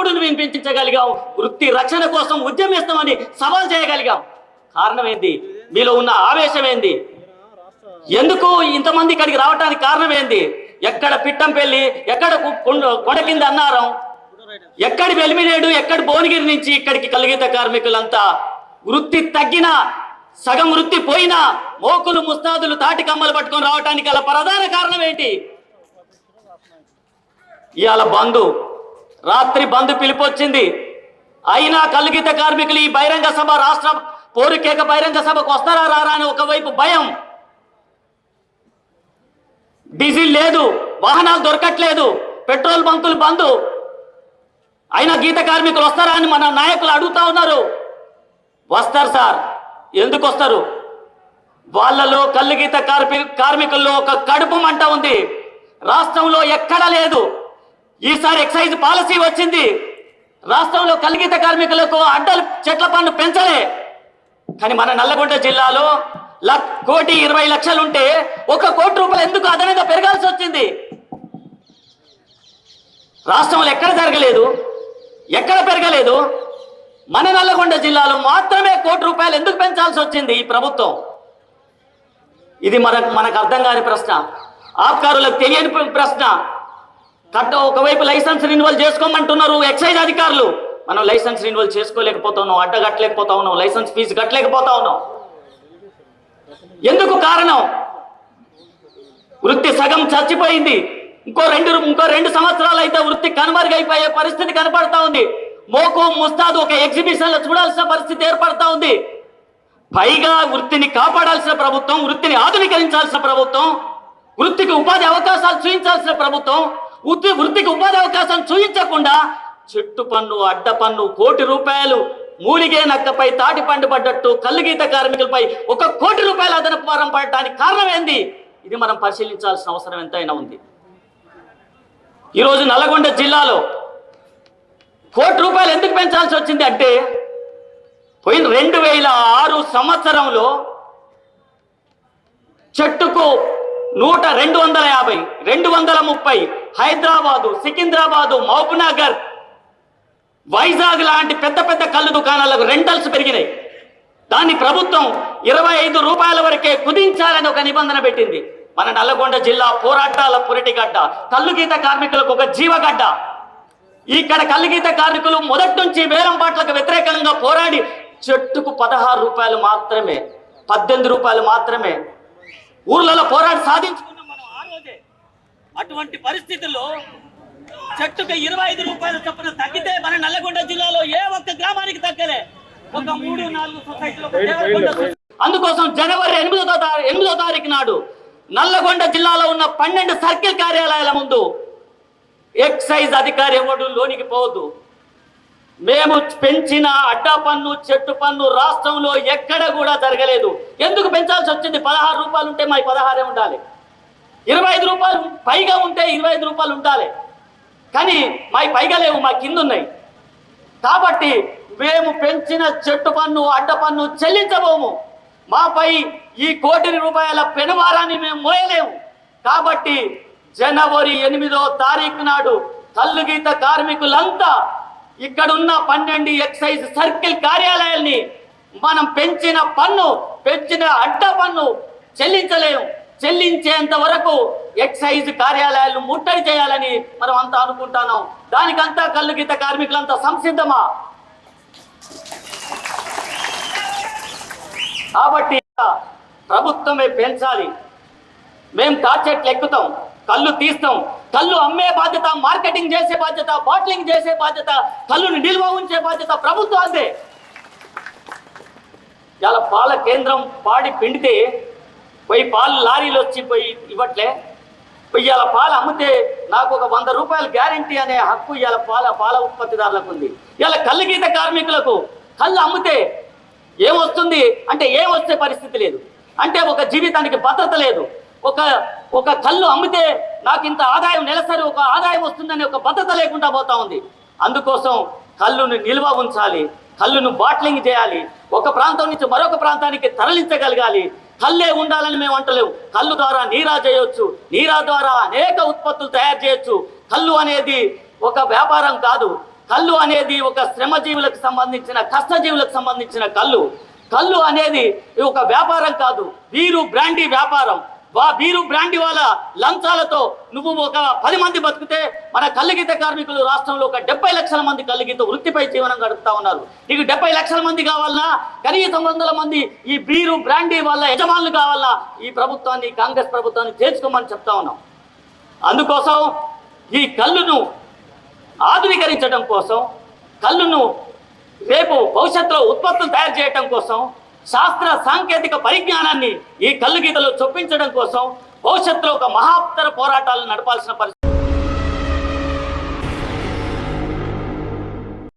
చప్పుడు వినిపించగలిగాం వృత్తి రక్షణ కోసం ఉద్యమిస్తామని సవాల్ చేయగలిగాం కారణం ఏంది మీలో ఉన్న ఆవేశం ఏంది? ఎందుకు ఇంతమంది ఇక్కడికి రావడానికి కారణం ఏంది ఎక్కడ పిట్టంపల్లి ఎక్కడ కొడకింది అన్నారం? ఎక్కడి వెలిమినేడు ఎక్కడి భువనగిరి నుంచి ఇక్కడికి కలిగిత కార్మికులంతా? వృత్తి తగ్గిన సగం వృత్తి పోయినా మోకులు ముస్తాదులు తాటి కమ్మలు పట్టుకొని రావడానికి గల ప్రధాన కారణం ఏంటి? ఇవాళ బంధు. రాత్రి బంధు పిలిపొచ్చింది. అయినా కలిగిత కార్మికులు ఈ బహిరంగ సభ రాష్ట్ర పోరుకేక బహిరంగ సభకు వస్తారా రారా అని ఒకవైపు భయం. డీజిల్ లేదు వాహనాలు దొరకట్లేదు పెట్రోల్ బంకులు బంద్. అయినా గీత కార్మికులు వస్తారా అని మన నాయకులు అడుగుతా ఉన్నారు. వస్తారు సార్ ఎందుకు వస్తారు? వాళ్ళలో కల్లుగీత కార్మి కార్మికుల్లో ఒక కడుపు మంట ఉంది. రాష్ట్రంలో ఎక్కడా లేదు. ఈసారి ఎక్సైజ్ పాలసీ వచ్చింది. రాష్ట్రంలో కలిగిత కార్మికులకు అడ్డలు చెట్ల పన్ను పెంచలే. కానీ మన నల్లగొండ జిల్లాలో కోటి ఇరవై లక్షలు ఉంటే ఒక కోటి రూపాయలు ఎందుకు అదనంగా పెరగాల్సి వచ్చింది? రాష్ట్రంలో ఎక్కడ జరగలేదు? ఎక్కడ పెరగలేదు? మన నల్లగొండ జిల్లాలో మాత్రమే కోటి రూపాయలు ఎందుకు పెంచాల్సి వచ్చింది ఈ ప్రభుత్వం? ఇది మనకు మనకు అర్థం కాని ప్రశ్న. ఆప్కారులకు తెలియని ప్రశ్న. కట్ట ఒకవైపు లైసెన్స్ రెన్యువల్ చేసుకోమంటున్నారు ఎక్సైజ్ అధికారులు. మనం లైసెన్స్ రెన్యువల్ చేసుకోలేకపోతా ఉన్నాం అడ్డ కట్టలేకపోతా ఉన్నాం లైసెన్స్ ఫీజు కట్టలేకపోతా ఉన్నాం ఎందుకు కారణం? వృత్తి సగం చచ్చిపోయింది. ఇంకో రెండు ఇంకో రెండు సంవత్సరాలు అయితే వృత్తి కనుమరుగైపోయే పరిస్థితి కనపడతా ఉంది. మోకు ముస్తాదు ఒక ఎగ్జిబిషన్లో చూడాల్సిన పరిస్థితి ఏర్పడతా ఉంది. పైగా వృత్తిని కాపాడాల్సిన ప్రభుత్వం వృత్తిని ఆధునీకరించాల్సిన ప్రభుత్వం వృత్తికి ఉపాధి అవకాశాలు చూపించాల్సిన ప్రభుత్వం వృత్తి వృత్తికి ఉపాధి అవకాశాలు చూపించకుండా చెట్టు పన్ను అడ్డ పన్ను కోటి రూపాయలు మూలిగే నక్కపై తాటి పండు పడ్డట్టు కల్లుగీత కార్మికులపై ఒక కోటి రూపాయల అదనపు భారం పడటానికి కారణం ఏంది? ఇది మనం పరిశీలించాల్సిన అవసరం ఎంతైనా ఉంది. ఈరోజు నల్లగొండ జిల్లాలో కోటి రూపాయలు ఎందుకు పెంచాల్సి వచ్చింది అంటే పోయిన రెండు వేల ఆరు సంవత్సరంలో చెట్టుకు నూట రెండు వందల యాభై రెండు వందల ముప్పై హైదరాబాదు సికింద్రాబాదు మహబూబ్నగర్ వైజాగ్ లాంటి పెద్ద పెద్ద కళ్ళు దుకాణాలకు రెంటల్స్ పెరిగినాయి. దాన్ని ప్రభుత్వం ఇరవై ఐదు రూపాయల వరకే కుదించాలని ఒక నిబంధన పెట్టింది. మన నల్లగొండ జిల్లా పోరాటాల పురిటిగడ్డ కల్లుగీత కార్మికులకు ఒక జీవగడ్డ. ఇక్కడ కల్లుగీత కార్మికులు మొదటి నుంచి వేలం పాటలకు వ్యతిరేకంగా పోరాడి చెట్టుకు పదహారు రూపాయలు మాత్రమే పద్దెనిమిది రూపాయలు మాత్రమే ఊర్లలో పోరాడి సాధించుకున్నాం మనం ఆ రోజే అటువంటి పరిస్థితుల్లో చెట్టుకు ఇరవై ఐదు రూపాయల చొప్పున తగ్గితే మన నల్లగొండ జిల్లాలో ఏ ఒక్క గ్రామానికి తగ్గలే. ఒక మూడు నాలుగు సొసైటీలో. అందుకోసం జనవరి ఎనిమిదో ఎనిమిదో తారీఖు నాడు నల్లగొండ జిల్లాలో ఉన్న పన్నెండు సర్కిల్ కార్యాలయాల ముందు ఎక్సైజ్ అధికారి ఎవడు లోనికి పోవద్దు. మేము పెంచిన అడ్డా పన్ను చెట్టు పన్ను రాష్ట్రంలో ఎక్కడ కూడా జరగలేదు. ఎందుకు పెంచాల్సి వచ్చింది? పదహారు రూపాయలు ఉంటే మాకు పదహారే ఉండాలి. ఇరవై ఐదు రూపాయలు పైగా ఉంటే ఇరవై ఐదు రూపాయలు ఉండాలి. కానీ మాకు పైగా లేవు మా కింద ఉన్నాయి. కాబట్టి మేము పెంచిన చెట్టు పన్ను అడ్డ పన్ను చెల్లించబోము. మాపై ఈ కోటి రూపాయల పెనుమారాన్ని మేము మోయలేము. కాబట్టి జనవరి ఎనిమిదో తారీఖు నాడు కల్లుగీత కార్మికులంతా ఇక్కడున్న పన్నెండు ఎక్సైజ్ సర్కిల్ కార్యాలయాల్ని మనం పెంచిన పన్ను పెంచిన అడ్డ పన్ను చెల్లించలేము. చెల్లించేంత వరకు ఎక్సైజ్ కార్యాలయాలు ముట్టడి చేయాలని మనం అంతా అనుకుంటున్నాం. దానికంతా కళ్ళు గీత కార్మికులంతా సంసిద్ధమా? కాబట్టి ప్రభుత్వమే పెంచాలి. మేము టార్చెట్లు ఎక్కుతాం. కళ్ళు తీస్తాం. కళ్ళు అమ్మే బాధ్యత మార్కెటింగ్ చేసే బాధ్యత బాటిలింగ్ చేసే బాధ్యత కళ్ళుని నిల్వ ఉంచే బాధ్యత ప్రభుత్వాందే ఇలా పాల కేంద్రం పాడి పిండితే పోయి పాలు లారీలు వచ్చి పోయి ఇవ్వట్లే. పోయి ఇలా పాలు అమ్మితే నాకు ఒక వంద రూపాయలు గ్యారంటీ అనే హక్కు ఇవాళ పాల పాల ఉత్పత్తిదారులకు ఉంది. ఇలా కళ్ళు గీత కార్మికులకు కళ్ళు అమ్మితే ఏమొస్తుంది అంటే ఏం వచ్చే పరిస్థితి లేదు. అంటే ఒక జీవితానికి భద్రత లేదు. ఒక ఒక కళ్ళు అమ్మితే నాకు ఇంత ఆదాయం నెలసరి ఒక ఆదాయం వస్తుందనే ఒక భద్రత లేకుండా పోతా ఉంది. అందుకోసం కళ్ళును నిల్వ ఉంచాలి కళ్ళును బాట్లింగ్ చేయాలి ఒక ప్రాంతం నుంచి మరొక ప్రాంతానికి తరలించగలగాలి. కళ్ళే ఉండాలని మేము అంటలేము. కళ్ళు ద్వారా నీరా చేయొచ్చు నీరా ద్వారా అనేక ఉత్పత్తులు తయారు చేయొచ్చు. కళ్ళు అనేది ఒక వ్యాపారం కాదు. కళ్ళు అనేది ఒక శ్రమజీవులకు సంబంధించిన కష్టజీవులకు సంబంధించిన కళ్ళు. కళ్ళు అనేది ఒక వ్యాపారం కాదు. వీరు బ్రాండీ వ్యాపారం. వా బీరు బ్రాండి వాళ్ళ లంచాలతో నువ్వు ఒక పది మంది బతికితే మన కళ్ళగీత కార్మికులు రాష్ట్రంలో ఒక డెబ్బై లక్షల మంది కళ్ళగీత వృత్తిపై జీవనం గడుపుతా ఉన్నారు. నీకు డెబ్బై లక్షల మంది కావాలన్నా కనీసం వందల మంది ఈ బీరు బ్రాండీ వాళ్ళ యజమానులు కావాలన్నా ఈ ప్రభుత్వాన్ని కాంగ్రెస్ ప్రభుత్వాన్ని చేర్చుకోమని చెప్తా ఉన్నాం. అందుకోసం ఈ కళ్ళును ఆధునీకరించడం కోసం కళ్ళును రేపు భవిష్యత్తులో ఉత్పత్తులు తయారు చేయడం కోసం శాస్త్ర సాంకేతిక పరిజ్ఞానాన్ని ఈ కళ్ళు గీతలో చొప్పించడం కోసం భవిష్యత్తులో ఒక మహాత్తర పోరాటాలు నడపాల్సిన పరిస్థితి